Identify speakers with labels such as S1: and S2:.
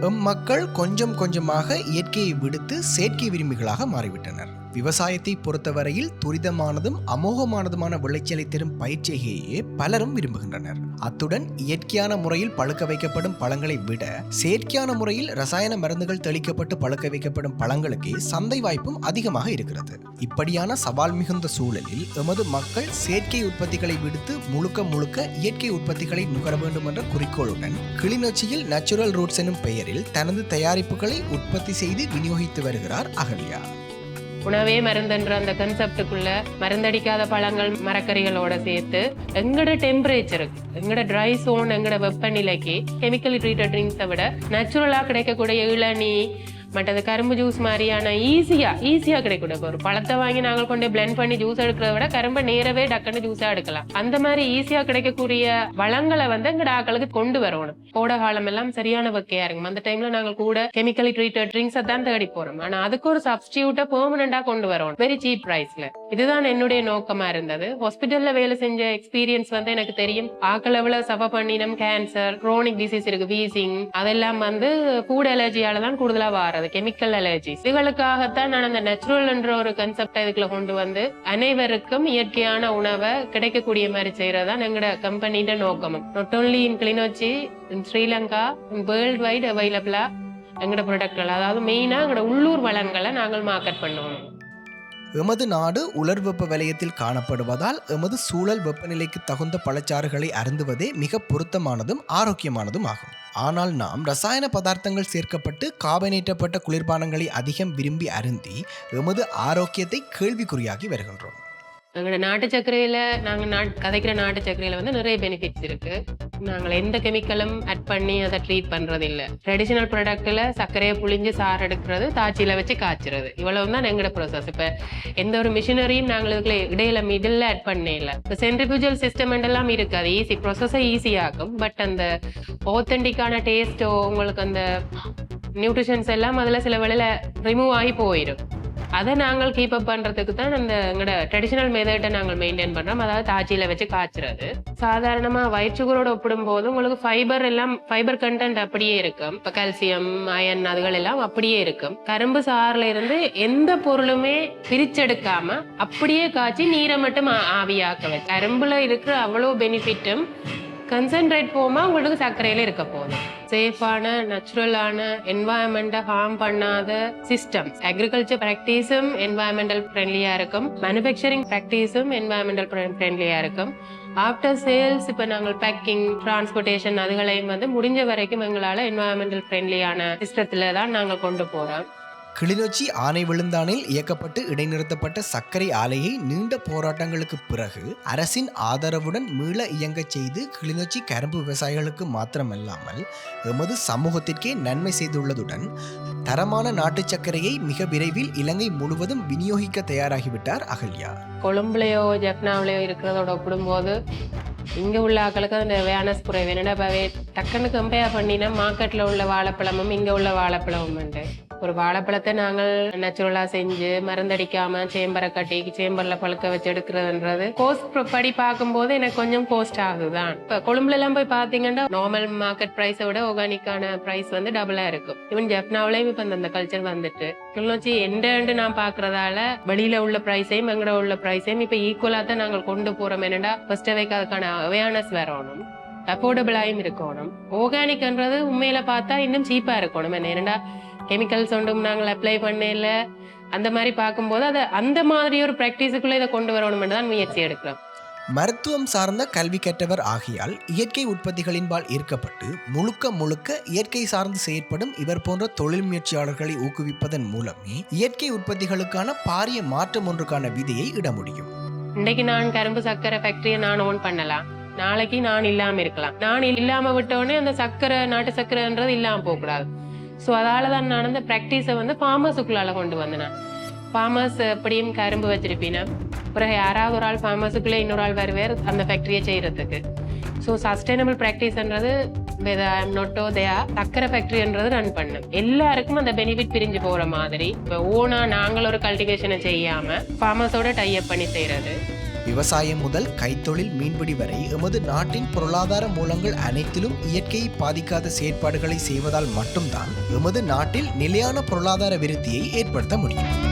S1: M மக்கள் கொஞ்சம் கொஞ்சமாக இயற்கையை விடுத்து செயற்கை விரும்பிகளாக மாறிவிட்டனர். விவசாயத்தை பொறுத்தவரையில் துரிதமானதும் அமோகமானதுமான விளைச்சலை தரும் பயிற்சியையே பலரும் விரும்புகின்றனர். அத்துடன் இயற்கையான முறையில் பழுக்க வைக்கப்படும் பழங்களை விட செயற்கையான முறையில் ரசாயன மருந்துகள் தெளிக்கப்பட்டு பழுக்க வைக்கப்படும் பழங்களுக்கே சந்தை வாய்ப்பும் அதிகமாக இருக்கிறது. இப்படியான சவால் மிகுந்த சூழலில் எமது மக்கள் செயற்கை உற்பத்திகளை விடுத்து முழுக்க முழுக்க இயற்கை உற்பத்திகளை நுகர வேண்டும் என்ற குறிக்கோளுடன் கிளிநொச்சியில் நேச்சுரல் ரூட்ஸ் எனும் பெயரில் தனது தயாரிப்புகளை உற்பத்தி செய்து விநியோகித்து வருகிறார் அகல்யா.
S2: உணவே மருந்துன்ற அந்த கன்செப்டுக்குள்ள மருந்தடிக்காத பழங்கள் மரக்கறிகளோட சேர்த்து எங்கட டெம்பரேச்சருக்கு எங்கட ட்ரை சோன் எங்கட வெப்பநிலைக்கு கெமிக்கல் ட்ரீட்டட் ட்ரிங்க்ஸை விட நேச்சுரலாக கிடைக்கக்கூடிய இளநீ மற்றது கரும்பு ஜூஸ் மாதிரியான ஈஸியாக ஈஸியாக கிடைக்கக்கூடிய ஒரு பழத்தை வாங்கி நாங்கள் கொண்டு பிளெண்ட் பண்ணி ஜூஸ் எடுக்கிறத விட கரும்பை நேரவே டக்குன்னு ஜூஸாக எடுக்கலாம். அந்த மாதிரி ஈஸியாக கிடைக்கக்கூடிய வளங்களை வந்து எங்கட ஆக்களுக்கு கொண்டு வரணும். போட காலம் எல்லாம் சரியான வக்கையா இருக்கும். அந்த டைம்ல நாங்கள் கூட கெமிக்கலி ட்ரீட்டட் ட்ரிங்க்ஸை தான் தேடி போறோம். ஆனா அதுக்கு ஒரு சப்ஸ்டியூட்டை பெர்மனண்டா கொண்டு வரணும். வெரி சீப் பிரைஸ்ல இதுதான் என்னுடைய நோக்கமா இருந்தது. ஹாஸ்பிட்டல்ல வேலை செஞ்ச எக்ஸ்பீரியன்ஸ் வந்து எனக்கு தெரியும். ஆக்கள் எவ்வளவு சஃபர் பண்ணினம் கேன்சர் குரோனிக் டிசீஸ் இருக்கு வீசிங் அதெல்லாம் வந்து ஃபுட் அலர்ஜியால தான் கூடுதலா வாரது. கெமிக்கல் அலர்ஜி இதுகளுக்காகத்தான் நான் அந்த நேச்சுரல் என்ற ஒரு கன்செப்டை இதுக்குள்ள கொண்டு வந்து அனைவருக்கும் இயற்கையான உணவை கிடைக்கக்கூடிய மாதிரி செய்யறதுதான் எங்களோட கம்பெனியோட நோக்கமும் not only in Kilinochchi in Sri Lanka world wide அவைலபிளா எங்களோட ப்ராடக்ட்கள் அதாவது மெயினாக எங்களோட உள்ளூர் வளங்களை நாங்கள் மார்க்கெட் பண்ணுவோம்.
S1: எமது நாடு உலர் வெப்ப வலயத்தில் காணப்படுவதால் எமது சூழல் வெப்பநிலைக்கு தகுந்த பழச்சாறுகளை அருந்துவதே மிக பொருத்தமானதும் ஆரோக்கியமானதும் ஆகும். ஆனால் நாம் ரசாயன பதார்த்தங்கள் சேர்க்கப்பட்டு காபனேற்றப்பட்ட குளிர்பானங்களை அதிகம் விரும்பி அருந்தி எமது ஆரோக்கியத்தை கேள்விக்குறியாகி வருகின்றோம்.
S2: எங்களோட நாட்டு சர்க்கரையில நாங்கள் நாட் கதைக்கிற நாட்டு சர்க்கரையில வந்து நிறைய பெனிஃபிட்ஸ் இருக்கு. நாங்கள் எந்த கெமிக்கலும் ஆட் பண்ணி அதை ட்ரீட் பண்றது இல்லை ட்ரெடிஷனல் ப்ராடக்ட்ல சர்க்கரையை புழிஞ்சு சாறு எடுக்கிறது தாச்சியில வச்சு காய்ச்சுறது. இவ்வளவு தான் எங்களோட ப்ராசஸ் இப்போ எந்த ஒரு மிஷினரியும் நாங்கள் இதுக்குள்ள இடையில மிடில் ஆட் பண்ணே இல்லை. இப்போ சென்ட்ரிபியூஜுவல் சிஸ்டம் எல்லாம் இருக்கு. அது ஈஸி ப்ரொசஸை ஈஸியாகும் பட் அந்த ஓத்தன்டிக்கான டேஸ்ட்டோ உங்களுக்கு அந்த நியூட்ரிஷன்ஸ் எல்லாம் அதில் சில வேளையில ரிமூவ் ஆகி போயிடும் அதை நாங்கள் கீப் அப் பண்றதுக்கு தான் அந்த எங்களோட ட்ரெடிஷனல் மெத்தட்டை நாங்கள் மெயின்டைன் பண்றோம். அதாவது தாச்சியில வச்சு காய்ச்சுறது. சாதாரணமா வயிற்றுகளோட ஒப்பிடும்போது உங்களுக்கு ஃபைபர் எல்லாம் ஃபைபர் கண்டென்ட் அப்படியே இருக்கும். இப்போ கால்சியம் அயன் அதுகள் எல்லாம் அப்படியே இருக்கும். கரும்பு சாறுல இருந்து எந்த பொருளுமே பிரிச்செடுக்காம அப்படியே காய்ச்சி நீரை மட்டும் ஆ- ஆவியாக்க கரும்புல இருக்கிற அவ்வளோ பெனிஃபிட்டும் கன்சென்ட்ரேட் போமா உங்களுக்கு சர்க்கரையில இருக்க போதும். சேஃபான நேச்சுரலான என்வாயன்மெண்ட்டை ஹார்ம் பண்ணாத சிஸ்டம் அக்ரிகல்ச்சர் ப்ராக்டிஸும் என்வாயன்மெண்டல் ஃப்ரெண்ட்லியாக இருக்கும். மேனுஃபேக்சரிங் ப்ராக்டிஸும் என்வாயன்மெண்டல் ஃப்ரெண்ட்லியாக இருக்கும். ஆஃப்டர் சேல்ஸ் இப்போ நாங்கள் பேக்கிங் டிரான்ஸ்போர்ட்டேஷன் அதுகளையும் வந்து முடிஞ்ச வரைக்கும் எங்களால் என்வாயன்மெண்டல் ஃப்ரெண்ட்லியான சிஸ்டத்தில் தான் நாங்கள் கொண்டு போகிறோம்
S1: கிளிநொச்சி ஆனை விழுந்தானில் இயக்கப்பட்டு இடைநிறுத்தப்பட்ட சர்க்கரை ஆலையை நீண்ட போராட்டங்களுக்கு பிறகு அரசின் ஆதரவுடன் மீள இயங்கச் செய்து கிளிநொச்சி கரும்பு விவசாயிகளுக்கு மாத்திரமல்லாமல் எமது சமூகத்திற்கே நன்மை செய்துள்ளதுடன் தரமான நாட்டு சர்க்கரையை மிக விரைவில் இலங்கை முழுவதும் விநியோகிக்க தயாராகிவிட்டார் அகல்யா.
S2: கொழும்புலையோ ஜக்னாவிலையோ இருக்கிறதோட ஒப்பிடும்போது இங்க உள்ள ஆக்களுக்கு அந்த வேனஸ் குறைவு. என்னடா டக்குன்னு கம்பேர் பண்ணினா மார்க்கெட்ல உள்ள வாழைப்பழமும் இங்க உள்ள வாழைப்பழமும் உண்டு ஒரு வாழைப்பழத்தை நாங்கள் நேச்சுரலா செஞ்சு மருந்தடிக்காம சேம்பரை கட்டி சேம்பர்ல பழுக்க வச்சு எடுக்கிறதுன்றது. கோஸ்ட் படி பார்க்கும்போது எனக்கு கொஞ்சம் கோஸ்ட் ஆகுதுதான் இப்போ கொழும்புல எல்லாம் போய் பார்த்தீங்கன்னா நார்மல் மார்க்கெட் ப்ரைஸை விட ஆர்கானிக்கான ப்ரைஸ் வந்து டபுளா இருக்கும். ஈவன் ஜப்னாவிலையும் இப்போ அந்த கல்ச்சர் வந்துட்டு. கிளிநொச்சி எண்டு நான் பாக்குறதால வெளியில உள்ள பிரைஸையும் எங்கட உள்ள பிரைஸையும் இப்ப ஈக்குவலா தான் நாங்கள் கொண்டு போறோம். என்னடா ஃபர்ஸ்ட் அவைக்கு அதுக்கான அவேர்னஸ் வரணும். அஃபோர்டபுளாயும் இருக்கணும். ஆர்கானிக்ன்றது உண்மையில பார்த்தா இன்னும் சீப்பா இருக்கணும். என்ன என்னடா கெமிக்கல்ஸ் ஒன்றும் நாங்கள் அப்ளை பண்ணல. அந்த மாதிரி பார்க்கும்போது அதை அந்த மாதிரி ஒரு ப்ராக்டிஸுக்குள்ள இதை கொண்டு வரணும்னு தான் முயற்சி எடுக்கிறோம்.
S1: மருத்துவம் சார்ந்த கல்வி கற்றவர் ஆகியால் இயற்கை உற்பத்திகளின்பால் ஈர்க்கப்பட்டு முழுக்க முழுக்க இயற்கை சார்ந்து செயற்படும் இவர் போன்ற தொழில் முயற்சியாளர்களை ஊக்குவிப்பதன் மூலமே இயற்கை உற்பத்திகளுக்கான பாரிய மாற்றம் ஒன்றுக்கான விதியை இட முடியும்.
S2: இன்னைக்கு நான் கரும்பு சர்க்கரை ஃபேக்டரியை நான் ஓன் பண்ணலாம். நாளைக்கு நான் இல்லாம இருக்கலாம். நான் இல்லாம விட்டோடனே அந்த சர்க்கரை நாட்டு சர்க்கரைன்றது இல்லாம போகக்கூடாது. ஸோ அதால தான் நான் அந்த ப்ராக்டிஸை வந்து ஃபார்மர்ஸுக்குள்ளால கொண்டு வந்தேன். ஃபார்மர்ஸ் எப்படியும் கரும்பு வச்சிருப்பீனா? பிறகு யாராவது ஒரு ஆள் ஃபார்மர்ஸுக்குள்ளே இன்னொரு ஆள் வருவார் அந்த ஃபேக்ட்ரியை செய்கிறதுக்கு ஸோ சஸ்டைனபிள் ப்ராக்டிஸ்ன்றது நொட்டோ தயா சக்கரை ஃபேக்ட்ரின்றது ரன் பண்ணேன் எல்லாருக்கும் அந்த பெனிஃபிட் பிரிஞ்சு போகிற மாதிரி இப்போ ஓனா நாங்கள் ஒரு கல்டிவேஷனை செய்யாமல் ஃபார்மர்ஸோட டைப் பண்ணி செய்கிறது
S1: விவசாயம் முதல் கைத்தொழில் மீன்பிடி வரை எமது நாட்டின் பொருளாதார மூலங்கள் அனைத்திலும் இயற்கையை பாதிக்காத செயற்பாடுகளை செய்வதால் மட்டும்தான் எமது நாட்டில் நிலையான பொருளாதார விருத்தியை ஏற்படுத்த முடியும்.